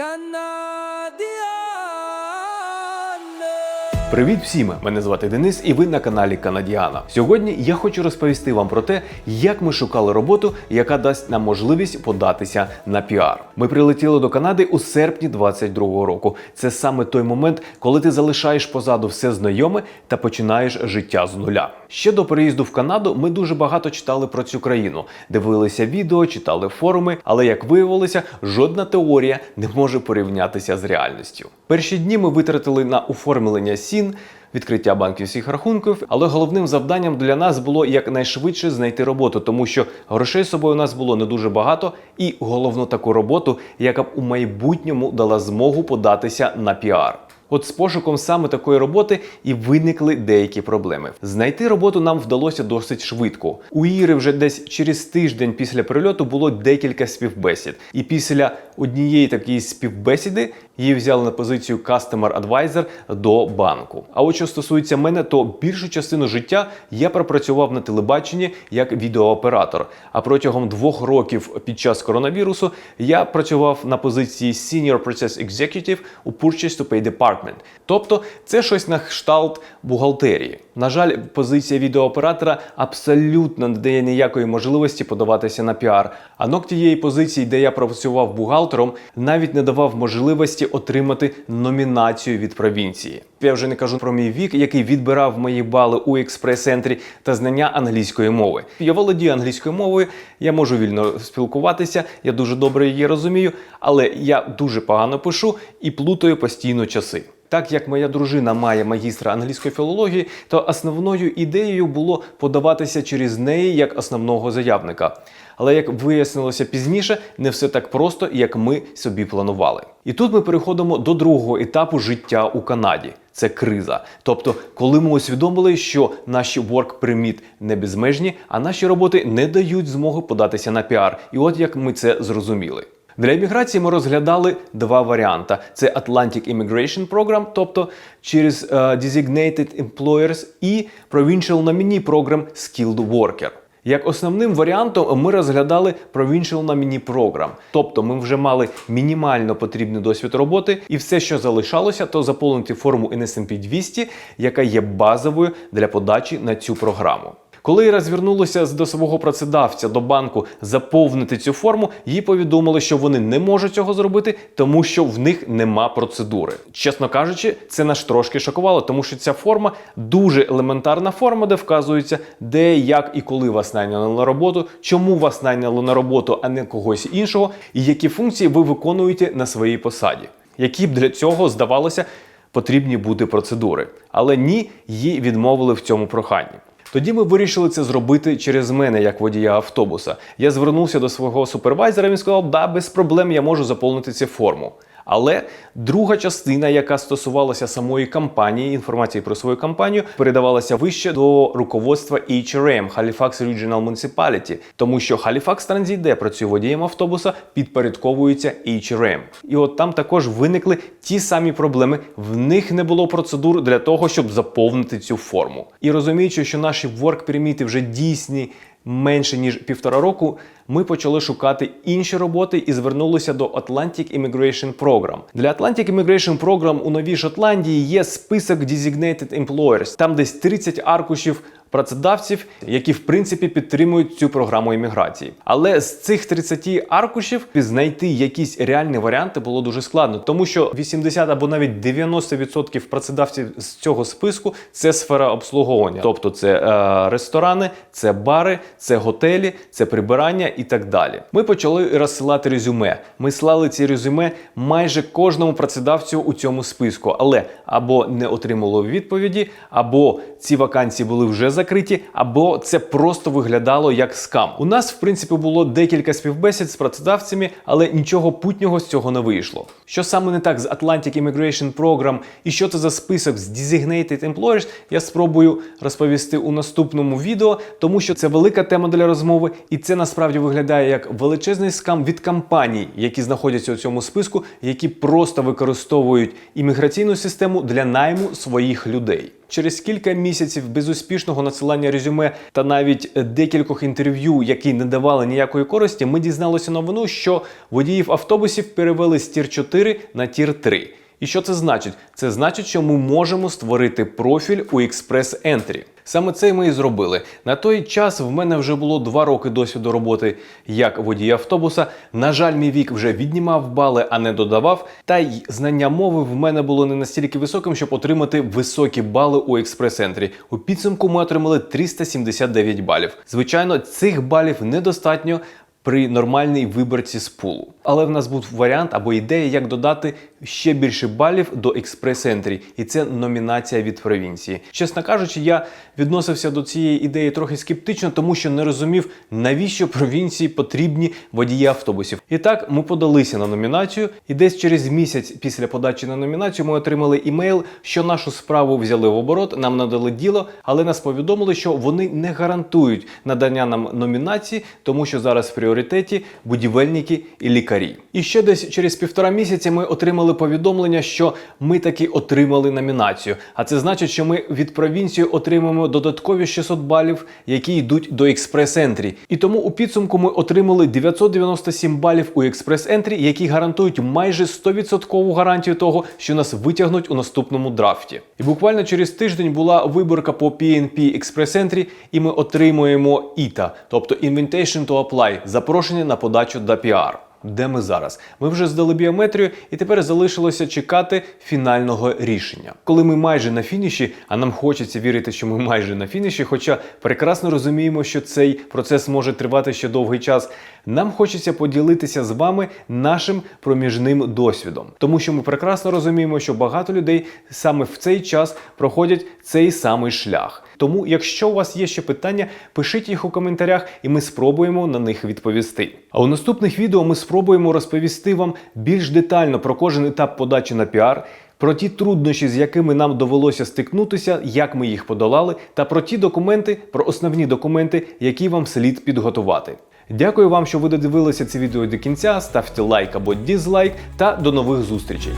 Canadá. Привіт всім! Мене звати Денис, і ви на каналі Канадіана. Сьогодні я хочу розповісти вам про те, як ми шукали роботу, яка дасть нам можливість податися на піар. Ми прилетіли до Канади у серпні 22-го року. Це саме той момент, коли ти залишаєш позаду все знайоме та починаєш життя з нуля. Ще до переїзду в Канаду ми дуже багато читали про цю країну, дивилися відео, читали форуми, але як виявилося, жодна теорія не може порівнятися з реальністю. Перші дні ми витратили на оформлення сін. Відкриття банківських рахунків, але головним завданням для нас було якнайшвидше знайти роботу, тому що грошей з собою у нас було не дуже багато, і головну таку роботу, яка б у майбутньому дала змогу податися на піар. От з пошуком саме такої роботи і виникли деякі проблеми. Знайти роботу нам вдалося досить швидко. У Іри вже десь через тиждень після прильоту було декілька співбесід. І після однієї такої співбесіди її взяли на позицію Customer Advisor до банку. А от що стосується мене, то більшу частину життя я пропрацював на телебаченні як відеооператор. А протягом двох років під час коронавірусу я працював на позиції Senior Process Executive у Purchase to Pay Department. Тобто це щось на кшталт бухгалтерії. На жаль, позиція відеооператора абсолютно не дає ніякої можливості подаватися на піар. А нок тієї позиції, де я працював бухгалтером, навіть не давав можливості отримати номінацію від провінції. Я вже не кажу про мій вік, який відбирав мої бали у експрес-центрі та знання англійської мови. Я володію англійською мовою, я можу вільно спілкуватися, я дуже добре її розумію, але я дуже погано пишу і плутаю постійно часи. Так як моя дружина має магістра англійської філології, то основною ідеєю було подаватися через неї як основного заявника. Але як вияснилося пізніше, не все так просто, як ми собі планували. І тут ми переходимо до другого етапу життя у Канаді. Це криза. Тобто, коли ми усвідомили, що наші work permit не безмежні, а наші роботи не дають змоги податися на піар. І от як ми це зрозуміли. Для імміграції ми розглядали два варіанти: це Atlantic Immigration Program, тобто через е, Designated Employers і Provincial Nominee Program Skilled Worker. Як основним варіантом ми розглядали Provincial Nominee Program. Тобто ми вже мали мінімально потрібний досвід роботи, і все, що залишалося, то заповнити форму NSMP 200, яка є базовою для подачі на цю програму. Коли я розвернулася до свого працедавця до банку заповнити цю форму, їй повідомили, що вони не можуть цього зробити, тому що в них нема процедури. Чесно кажучи, це нас трошки шокувало, тому що ця форма дуже елементарна форма, де вказується, де, як і коли вас найняли на роботу, чому вас найняли на роботу, а не когось іншого, і які функції ви виконуєте на своїй посаді. Які б для цього здавалося потрібні бути процедури, але ні, їй відмовили в цьому проханні. Тоді ми вирішили це зробити через мене, як водія автобуса. Я звернувся до свого супервайзера. Він сказав, да, без проблем я можу заповнити цю форму. Але друга частина, яка стосувалася самої кампанії, інформації про свою кампанію, передавалася вище до руководства HRM Halifax Regional Municipality, тому що Halifax Transit, де працює водієм автобуса, підпорядковується HRM. І от там також виникли ті самі проблеми. В них не було процедур для того, щоб заповнити цю форму. І розуміючи, що наші work permit вже дійсні менше ніж півтора року, ми почали шукати інші роботи і звернулися до Atlantic Immigration Program. Для Atlantic Immigration Program у Новій Шотландії є список Designated Employers, там десь 30 аркушів працедавців, які в принципі підтримують цю програму імміграції. Але з цих 30 аркушів знайти якісь реальні варіанти було дуже складно, тому що 80 або навіть 90% працедавців з цього списку це сфера обслуговування, тобто це е, ресторани, це бари, це готелі, це прибирання і так далі. Ми почали розсилати резюме. Ми слали ці резюме майже кожному працедавцю у цьому списку, але або не отримало відповіді, або ці вакансії були вже закриті, або це просто виглядало як скам. У нас, в принципі, було декілька співбесід з працедавцями, але нічого путнього з цього не вийшло. Що саме не так з Atlantic Immigration Program і що це за список з Designated Employers, я спробую розповісти у наступному відео, тому що це велика тема для розмови, і це насправді виглядає як величезний скам від компаній, які знаходяться у цьому списку, які просто використовують імміграційну систему для найму своїх людей. Через кілька місяців безуспішного надсилання резюме та навіть декількох інтерв'ю, які не давали ніякої користі, ми дізналися новину, що водіїв автобусів перевели з тір 4 4 на тір 3. І що це значить? Це значить, що ми можемо створити профіль у Express Entry. Саме це ми і зробили. На той час в мене вже було два роки досвіду роботи як водія автобуса. На жаль, мій вік вже віднімав бали, а не додавав. Та й знання мови в мене було не настільки високим, щоб отримати високі бали у Entry. У підсумку ми отримали 379 балів. Звичайно, цих балів недостатньо при нормальній виборці з пулу. Але в нас був варіант або ідея, як додати ще більше балів до Entry, і це номінація від провінції. Чесно кажучи, я відносився до цієї ідеї трохи скептично, тому що не розумів, навіщо провінції потрібні водії автобусів. І так ми подалися на номінацію, і десь через місяць після подачі на номінацію ми отримали імейл, що нашу справу взяли в оборот, нам надали діло, але нас повідомили, що вони не гарантують надання нам номінації, тому що зараз в пріоритеті будівельники і лікарі. І ще десь через півтора місяці ми отримали повідомлення, що ми таки отримали номінацію. А це значить, що ми від провінції отримаємо додаткові 600 балів, які йдуть до Entry. І тому у підсумку ми отримали 997 балів у Entry, які гарантують майже 100% гарантію того, що нас витягнуть у наступному драфті. І буквально через тиждень була виборка по PNP Entry, і ми отримуємо ITA, тобто Invitation to Apply, запрошення на подачу до PR. Де ми зараз? Ми вже здали біометрію, і тепер залишилося чекати фінального рішення. Коли ми майже на фініші, а нам хочеться вірити, що ми майже на фініші, хоча прекрасно розуміємо, що цей процес може тривати ще довгий час. Нам хочеться поділитися з вами нашим проміжним досвідом, тому що ми прекрасно розуміємо, що багато людей саме в цей час проходять цей самий шлях. Тому, якщо у вас є ще питання, пишіть їх у коментарях, і ми спробуємо на них відповісти. А у наступних відео ми спробуємо розповісти вам більш детально про кожен етап подачі на піар. Про ті труднощі, з якими нам довелося стикнутися, як ми їх подолали, та про ті документи, про основні документи, які вам слід підготувати. Дякую вам, що ви додивилися це відео до кінця. Ставте лайк або дізлайк, та до нових зустрічей.